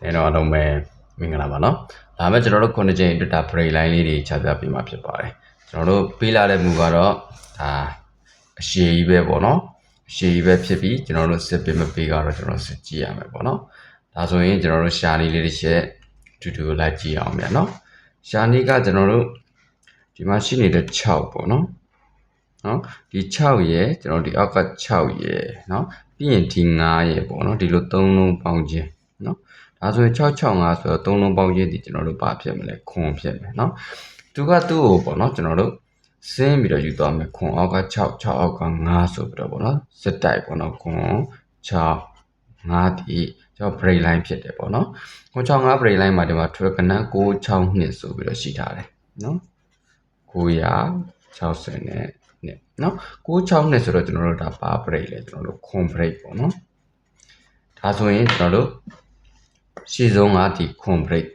တဲ့တော့အားလုံးပဲမင်္ဂလာပါနော်ဒါမဲ့ကျွန်တော်တို့ခုနှစ်ချိန်အတွက်ဒါ break line လေးတွေချပြပေးမှာဖြစ်ပါတယ်ကျွန်တော်တို့ပေးလာတဲ့မူကတော့ဒါအရှည်ကြီးပဲပေါ့နော်အရှည်ကြီးပဲဖြစ်ပြီးကျွန်တော်တို့စစ်ပေးမပေးကတော့ကျွန်တော်စစ်ကြည့်ရမယ်ပေါ့နော်ဒါဆိုရင်ကျွန်တော်တို့ရှာနေလေးတစ်ချက်တူတူလိုက်ကြည့်အောင်ဗျာနော်ရှာနေကကျွန်တော်တို့ဒီမှာရှိနေတဲ့6ပေါ့နော်နော်ဒီ6ရဲ့ကျွန်တော်ဒီအောက်က6ရဲ့နော်ပြီးရင်ဒီ9ရဲ့ပေါ့နော်ဒီလို3လုံးပေါင်းခြင်း နော်ဒါဆိုရင်665ဆိုတော့3လုံးပေါင်းခြင်းဒီကျွန်တော်တို့ဘာဖြစ်မလဲခွန်ဖြစ်မယ်နော်သူကသူ့ကိုပေါ့နော်ကျွန်တော်တို့ဆင်းပြီးတော့ယူသွားမယ်ခွန်အောက်က6 6အောက်က9ဆိုပြီးတော့ပေါ့နော်စစ်တိုက်ပေါ့နော်ခွန်6 5ဒီကျွန်တော် break line ဖြစ်တယ်ပေါ့နော်ခွန်6 5 break line မှာဒီမှာ track ကနန်း662ဆိုပြီးတော့ရှိထားတယ်နော်960နဲ့နဲ့နော်96နဲ့ဆိုတော့ကျွန်တော်တို့ဒါဘာ break လဲကျွန်တော်တို့ခွန် break ပေါ့နော်ဒါဆိုရင်ကျွန်တော်တို့ ရှေ့ဆုံးကဒီခွန် break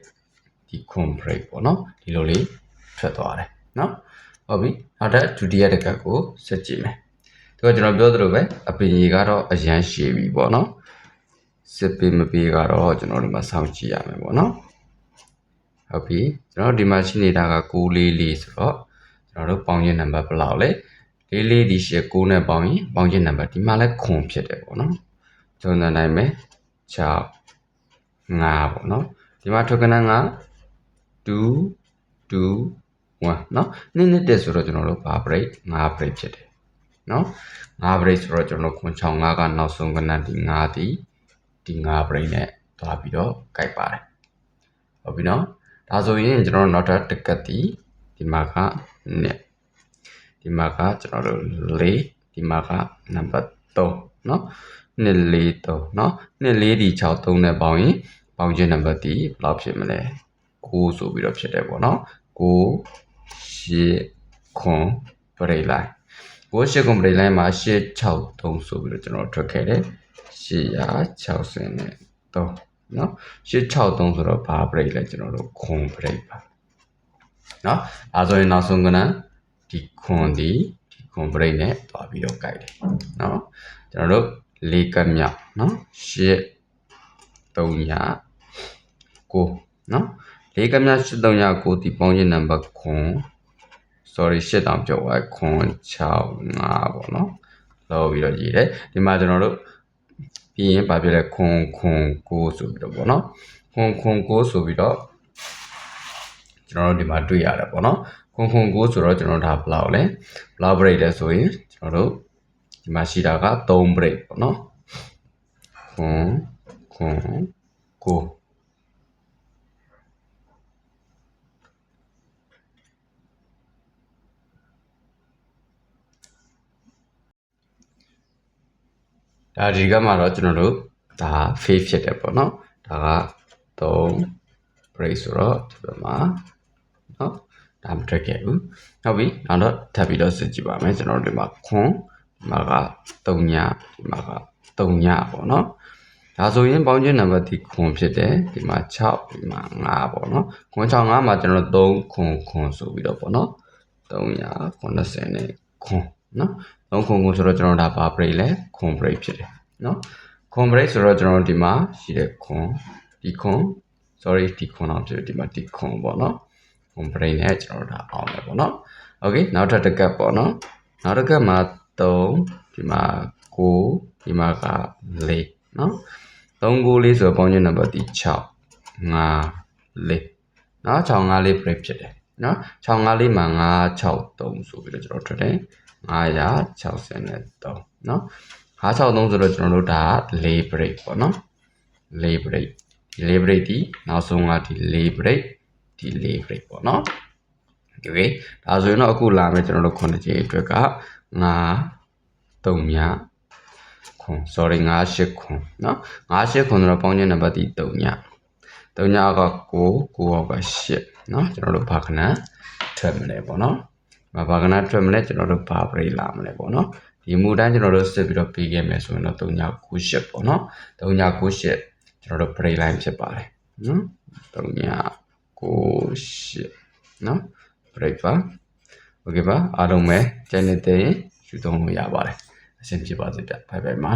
ဒီခွန် break ပေါ့နော်ဒီလိုလေးထွက်သွားတယ်နော်ဟုတ်ပြီနောက်ထပ်ဒုတိယတစ်ခါကိုဆက်ကြည့်မယ်ဒီကကျွန်တော်ပြောသလိုပဲအပင်ကြီးကတော့အရန်ရှည်ပြီပေါ့နော်စစ်ပေးမပေးကတော့ကျွန်တော်တို့မှစောင့်ကြည့်ရမယ်ပေါ့နော်ဟုတ်ပြီကျွန်တော်ဒီမှာရှိနေတာက644ဆိုတော့ကျွန်တော်တို့ပေါင်းခြင်းနံပါတ်ဘယ်လောက်လဲလေးလေးဒီရှေ့6နဲ့ပေါင်းရင်ပေါင်းခြင်းနံပါတ်ဒီမှာလဲခွန်ဖြစ်တယ်ပေါ့နော်ကျုံးနိုင်မယ်6 5ပေါ့နော်ဒီမှာထုတ်ကနန်းက2 2 1เนาะနည်းနည်းတက်ဆိုတော့ကျွန်တော်တို့ဘာ break 5 break ဖြစ်တယ်เนาะ5 break ဆိုတော့ကျွန်တော်တို့ခွန်65ကနောက်ဆုံးကနန်းဒီ5ဒီဒီ5 break နဲ့သွားပြီးတော့ကြိုက်ပါတယ်ဟုတ်ပြီเนาะဒါဆိုရင်ကျွန်တော်တို့နောက်ထပ်တစ်ကတ်ဒီဒီမှာကနဲ့ဒီမှာကကျွန်တော်တို့4ဒီမှာကနံပါတ်3เนาะ နှစ်လေး3เนาะနှစ်လေးဒီ6 3နဲ့ပေါင်းရင်ပေါင်းခြင်းနံပါတ်ဒီဘယ်လောက်ဖြစ်မလဲ9ဆိုပြီးတော့ဖြစ်တယ်ပေါ့เนาะ9 8ခွန်ပရိလိုက်ကိုရှစ်ခွန်ပရိလိုက်မှာ863ဆိုပြီးတော့ကျွန်တော်ထွက်ခဲ့တယ်860နဲ့3เนาะ863ဆိုတော့ဘာပရိလဲကျွန်တော်တို့ခွန်ပရိပါเนาะအဲဆိုရင်နောက်ဆုံးကနဒီခွန်ဒီဒီခွန်ပရိနဲ့တွားပြီးတော့ကြိုက်တယ်เนาะကျွန်တော်တို့ လေးကပ်မြောက်နော်ရှစ်သုံးရာကိုနော်လေးကပ်မြောက်ရှစ်သုံးရာကိုဒီပေါင်းခြင်းနံပါတ်ခွန် sorry ရှစ်တောင်ပြောသွားခွန်6 5ပေါ့နော်လောက်ပြီးတော့ရေးတယ်ဒီမှာကျွန်တော်တို့ပြီးရင်ဗာပြလဲခွန်ခွန်9ဆိုပြီးတော့ပေါ့နော်ခွန်ခွန်9ဆိုပြီးတော့ကျွန်တော်တို့ဒီမှာတွေ့ရတယ်ပေါ့နော်ခွန်ခွန်9ဆိုတော့ကျွန်တော်ဒါဘလောက်လဲဘလောက် break လဲဆိုရင်ကျွန်တော်တို့ ဒီမှာရှိတာက3 break ပေါ့နော်ခွန်ခွန်ကိုဒါဒီကမှာတော့ကျွန်တော်တို့ဒါ fail ဖြစ်တယ်ပေါ့နော်ဒါက3 break ဆိုတော့ဒီဘက်မှာနော်ဒါမထွက်ခဲ့ဘူးဟုတ်ပြီနောက်တော့ထပ်ပြီးတော့စစ်ကြည့်ပါမယ်ကျွန်တော်တို့ဒီမှာခွန် ဒီမှာက3ညဒီမှာက3ညပေါ့နော်ဒါဆိုရင်ပေါင်းခြင်းနံပါတ်ဒီခွန်ဖြစ်တယ်ဒီမှာ6ဒီမှာ5ပေါ့နော်ခွန်6 5မှာကျွန်တော်3ခွန်ခွန်ဆိုပြီးတော့ပေါ့နော်390နဲ့ခွန်နော်3ခွန်ခွန်ဆိုတော့ကျွန်တော်ဒါဘာ break လဲခွန် break ဖြစ်တယ်နော်ခွန် break ဆိုတော့ကျွန်တော်ဒီမှာရှိတဲ့ခွန်ဒီခွန် sorry ဒီခွန်အောင်ဖြစ်ဒီမှာဒီခွန်ပေါ့နော်ခွန် break နဲ့ကျွန်တော်ဒါအောင်တယ်ပေါ့နော် okay နောက်ထပ်တစ်ကပ်ပေါ့နော်နောက်တစ်ကပ်မှာ 3ဒီမှာ9ဒီမှာက4နော်3 9လေးဆိုတော့ပေါင်းခြင်းနံပါတ်ဒီ6 5 4နော်6 5လေး break ဖြစ်တယ်နော်6 5လေးမှာ9 6 3ဆိုပြီးတော့ကျွန်တော်ထွက်တယ်963เนาะ963ဆိုတော့ကျွန်တော်တို့ဒါ4 break ပေါ့နော်4 break ဒီ4 break ဒီနောက်ဆုံးကဒီ4 break ဒီ4 break ပေါ့နော်โอเคဒါဆိုရင်တော့အခုလာမယ်ကျွန်တော်တို့9ချိန်အတွက်က 9 3ညခွန် sorry 9 8ခွန်เนาะ9 8ခွန်ဆိုတော့ပေါင်းခြင်းနံပါတ်ဒီ3ည3ညက9 9က8เนาะကျွန်တော်တို့ဘာခဏထွက်မလဲပေါ့နော်ဘာဘာကနာထွက်မလဲကျွန်တော်တို့ဘာပရိလာမလဲပေါ့နော်ဒီမူတိုင်းကျွန်တော်တို့စစ်ပြီးတော့ပြီးခဲ့မယ်ဆိုရင်တော့3998ပေါ့နော်3998ကျွန်တော်တို့ပရိ line ဖြစ်ပါတယ်နော်3998နော်ပရိပါ โอเคပါအားလုံးပဲကျန်နေတဲ့ယူသုံးလို့ရပါတယ်အဆင်ပြေပါစေဗျဘိုင်ဘိုင်ပါ